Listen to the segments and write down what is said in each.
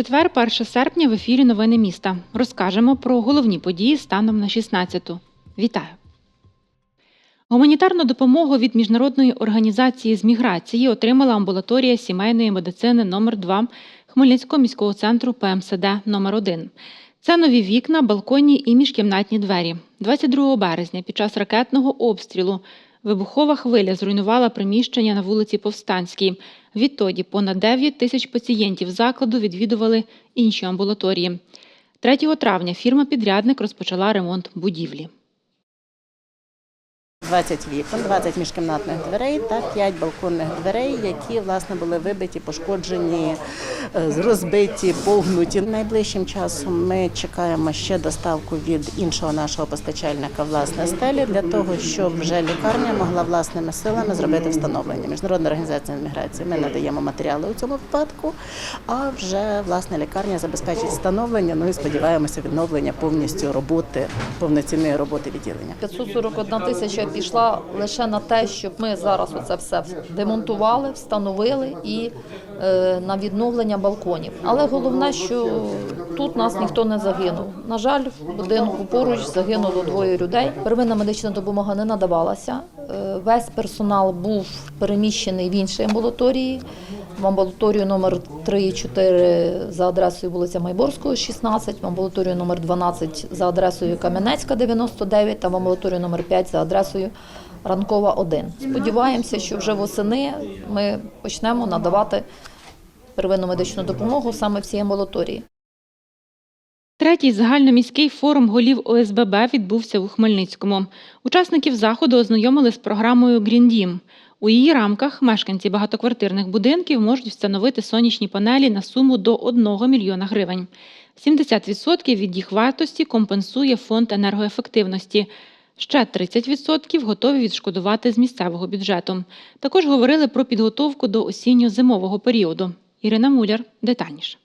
Четвер, 1 серпня в ефірі Новини міста. Розкажемо про головні події станом на 16-ту. Вітаю! Гуманітарну допомогу від міжнародної організації з міграції отримала амбулаторія сімейної медицини номер 2 Хмельницького міського центру ПМСД номер 1 Це нові вікна, балконні і міжкімнатні двері. 22 березня під час ракетного обстрілу вибухова хвиля зруйнувала приміщення на вулиці Повстанській. Відтоді понад 9 тисяч пацієнтів закладу відвідували інші амбулаторії. 3 травня фірма-підрядник розпочала ремонт будівлі. 20 вікон, 20 міжкімнатних дверей та 5 балконних дверей, які власне були вибиті, пошкоджені, е, розбиті, погнуті. Найближчим часом ми чекаємо ще доставку від іншого нашого постачальника власне стелі для того, щоб вже лікарня могла власними силами зробити встановлення. Міжнародна організація міграції. Ми надаємо матеріали у цьому випадку. А вже власне лікарня забезпечить встановлення. Ну і сподіваємося, відновлення повністю роботи, повноцінної роботи відділення. 541 тисяча пішла лише на те, щоб ми зараз оце все демонтували, встановили і е, на відновлення балконів. Але головне, що тут нас ніхто не загинув. На жаль, в будинку поруч загинуло двоє людей. Первинна медична допомога не надавалася. Е, Весь персонал був переміщений в інші амбулаторії. В амбулаторію номер 3 і 4 за адресою вулиця Майборського, 16, в амбулаторію номер 12 за адресою Кам'янецька, 99 та в амбулаторію номер 5 за адресою Ранкова 1. Сподіваємося, що вже восени ми почнемо надавати первинну медичну допомогу саме в цій амбулаторії. Третій загальноміський форум голів ОСББ відбувся у Хмельницькому. Учасників заходу ознайомили з програмою Dім. У її рамках мешканці багатоквартирних будинків можуть встановити сонячні панелі на суму до 1 мільйона гривень. 70% від їх вартості компенсує фонд енергоефективності. Ще 30% готові відшкодувати з місцевого бюджету. Також говорили про підготовку до осінньо-зимового періоду. Ірина Муляр детальніше.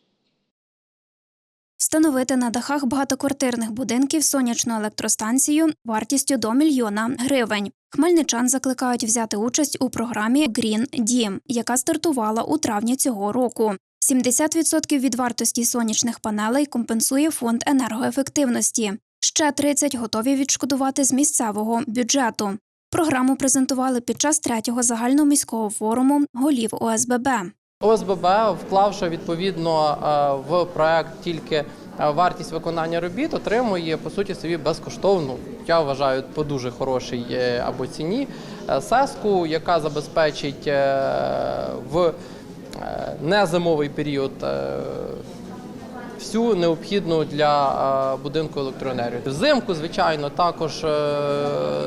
Встановити на дахах багатоквартирних будинків сонячну електростанцію вартістю до мільйона гривень. Хмельничан закликають взяти участь у програмі Green Дім, яка стартувала у травні цього року. 70% від вартості сонячних панелей компенсує фонд енергоефективності. Ще 30 готові відшкодувати з місцевого бюджету. Програму презентували під час третього загальноміського форуму голів ОСББ. ОСББ, вклавши відповідно е, в проект тільки е, вартість виконання робіт, отримує по суті собі безкоштовну. Я вважаю по дуже хорошій е, або ціні сеску, яка забезпечить в незимовий період. Всю необхідну для е, будинку електроенергію. Взимку, звичайно, також е,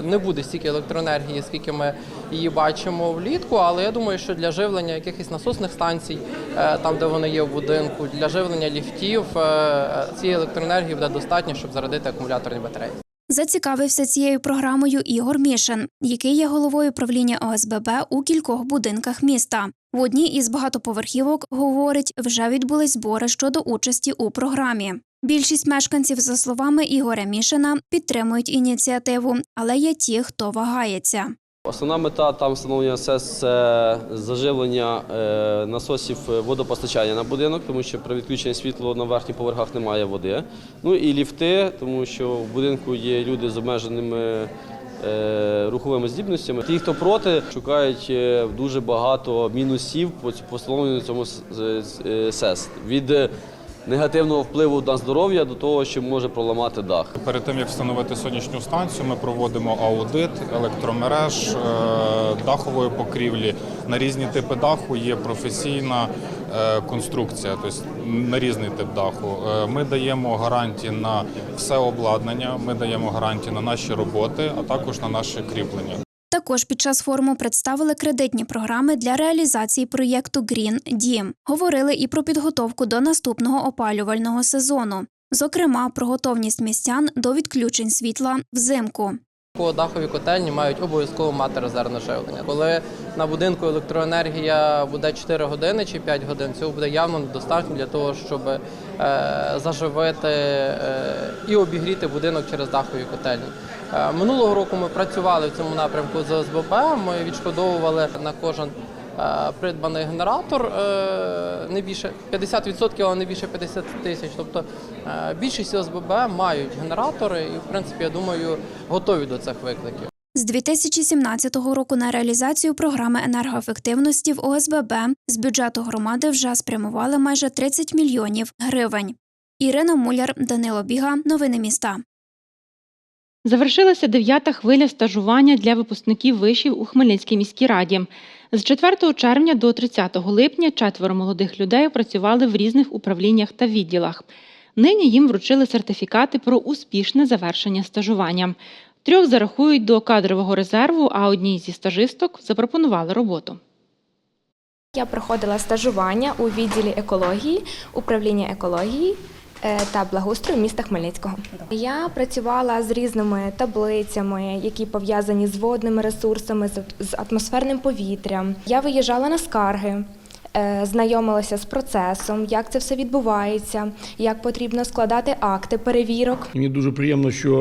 не буде стільки електроенергії, скільки ми її бачимо влітку. Але я думаю, що для живлення якихось насосних станцій, е, там де вони є в будинку, для живлення ліфтів цієї електроенергії буде достатньо, щоб зарядити акумуляторні батареї. Зацікавився цією програмою Ігор Мішин, який є головою правління ОСББ у кількох будинках міста. В одній із багатоповерхівок, говорить, вже відбулись збори щодо участі у програмі. Більшість мешканців, за словами Ігоря Мішина, підтримують ініціативу, але є ті, хто вагається. Основна мета там встановлення СЕС – це заживлення е, насосів водопостачання на будинок, тому що при відключенні світла на верхніх поверхах немає води. Ну і ліфти, тому що в будинку є люди з обмеженими е, руховими здібностями. Ті, хто проти, шукають е, дуже багато мінусів по встановленню цьому е, СЕС. Від е, негативного впливу на здоров'я до того, що може проламати дах. Перед тим як встановити сонячну станцію, ми проводимо аудит електромереж, е, дахової покрівлі. На різні типи даху є професійна е, конструкція, тобто на різний тип даху. Е, Ми даємо гарантії на все обладнання, ми даємо гарантії на наші роботи, а також на наші кріплення. Також під час форуму представили кредитні програми для реалізації проєкту Green Дім. Говорили і про підготовку до наступного опалювального сезону. Зокрема, про готовність містян до відключень світла взимку. Дахові котельні мають обов'язково мати резервне живлення. Коли на будинку електроенергія буде 4 години чи 5 годин, цього буде явно недостатньо для того, щоб е, заживити е, і обігріти будинок через дахові котельні. Е, минулого року ми працювали в цьому напрямку з ОСББ. Ми відшкодовували на кожен придбаний генератор е, не більше 50%, але не більше 50 тисяч. Тобто е, більшість ОСББ мають генератори і, в принципі, я думаю, готові до цих викликів. З 2017 року на реалізацію програми енергоефективності в ОСББ з бюджету громади вже спрямували майже 30 мільйонів гривень. Ірина Муляр, Данило Біга. Новини міста. Завершилася дев'ята хвиля стажування для випускників вишів у Хмельницькій міській раді. З 4 червня до 30 липня четверо молодих людей працювали в різних управліннях та відділах. Нині їм вручили сертифікати про успішне завершення стажування. Трьох зарахують до кадрового резерву, а одній зі стажисток запропонували роботу. Я проходила стажування у відділі екології, управління екології та благоустрою міста Хмельницького. Я працювала з різними таблицями, які пов'язані з водними ресурсами, з- атмосферним повітрям. Я виїжджала на скарги. е, Знайомилася з процесом, як це все відбувається, як потрібно складати акти перевірок. Мені дуже приємно, що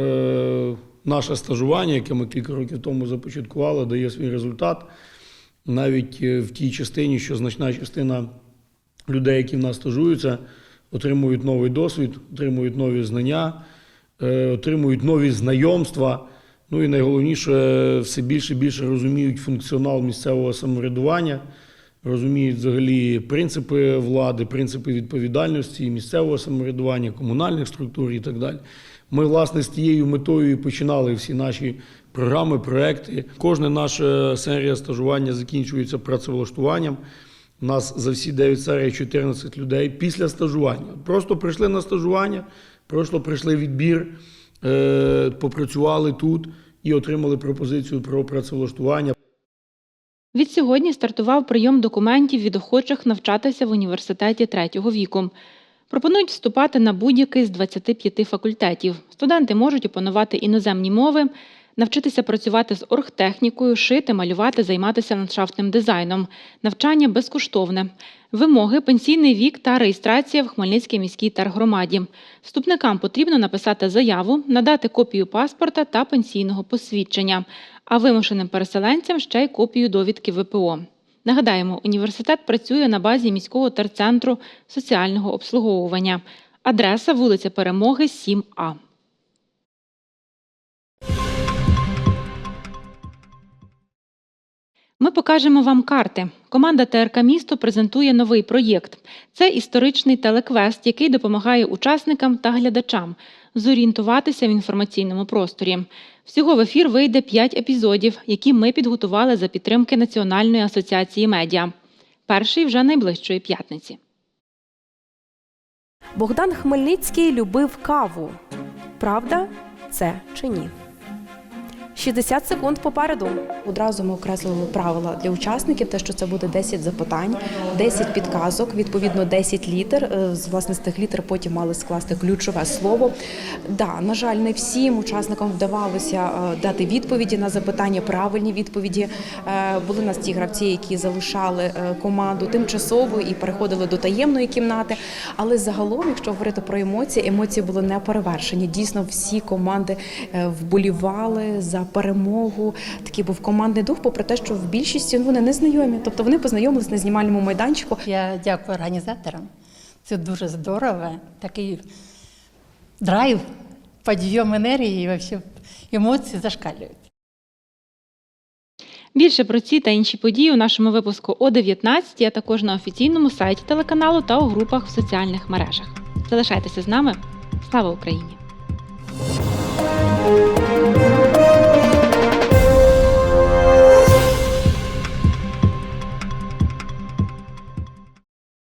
е, наше стажування, яке ми кілька років тому започаткували, дає свій результат. Навіть е, в тій частині, що значна частина людей, які в нас стажуються, отримують новий досвід, отримують нові знання, е, отримують нові знайомства. Ну і найголовніше, все більше і більше розуміють функціонал місцевого самоврядування, розуміють взагалі принципи влади, принципи відповідальності місцевого самоврядування, комунальних структур і так далі. Ми, власне, з тією метою і починали всі наші програми, проекти. Кожна наша серія стажування закінчується працевлаштуванням. У нас за всі 9 серій 14 людей після стажування. Просто прийшли на стажування, просто прийшли відбір, е, попрацювали тут і отримали пропозицію про працевлаштування. Відсьогодні стартував прийом документів від охочих навчатися в університеті третього віку. Пропонують вступати на будь-який з 25 факультетів. Студенти можуть опанувати іноземні мови, навчитися працювати з оргтехнікою, шити, малювати, займатися ландшафтним дизайном. Навчання безкоштовне. Вимоги, пенсійний вік та реєстрація в Хмельницькій міській тергромаді. Вступникам потрібно написати заяву, надати копію паспорта та пенсійного посвідчення, а вимушеним переселенцям ще й копію довідки ВПО. Нагадаємо, університет працює на базі міського терцентру соціального обслуговування. Адреса вулиця Перемоги, 7А. Ми покажемо вам карти. Команда ТРК Місто презентує новий проєкт. Це історичний телеквест, який допомагає учасникам та глядачам зорієнтуватися в інформаційному просторі. Всього в ефір вийде 5 епізодів, які ми підготували за підтримки Національної асоціації медіа. Перший вже найближчої п'ятниці. Богдан Хмельницький любив каву. Правда це чи ні? 60 секунд попереду. Одразу ми окреслили правила для учасників, те, що це буде 10 запитань, 10 підказок, відповідно 10 літер. Е, З власне з тих літер потім мали скласти ключове слово. Да, на жаль, не всім учасникам вдавалося е, дати відповіді на запитання, правильні відповіді. Е, Були у нас ті гравці, які залишали команду тимчасово і переходили до таємної кімнати. Але загалом, якщо говорити про емоції, емоції були не перевершені. Дійсно, всі команди вболівали за перемогу. Такий був командний дух, попри те, що в більшості ну, вони не знайомі. Тобто вони познайомились на знімальному майданчику. Я дякую організаторам. Це дуже здорово. Такий драйв, підйом енергії, і вообще емоції зашкалюють. Більше про ці та інші події у нашому випуску о 19, а також на офіційному сайті телеканалу та у групах в соціальних мережах. Залишайтеся з нами. Слава Україні!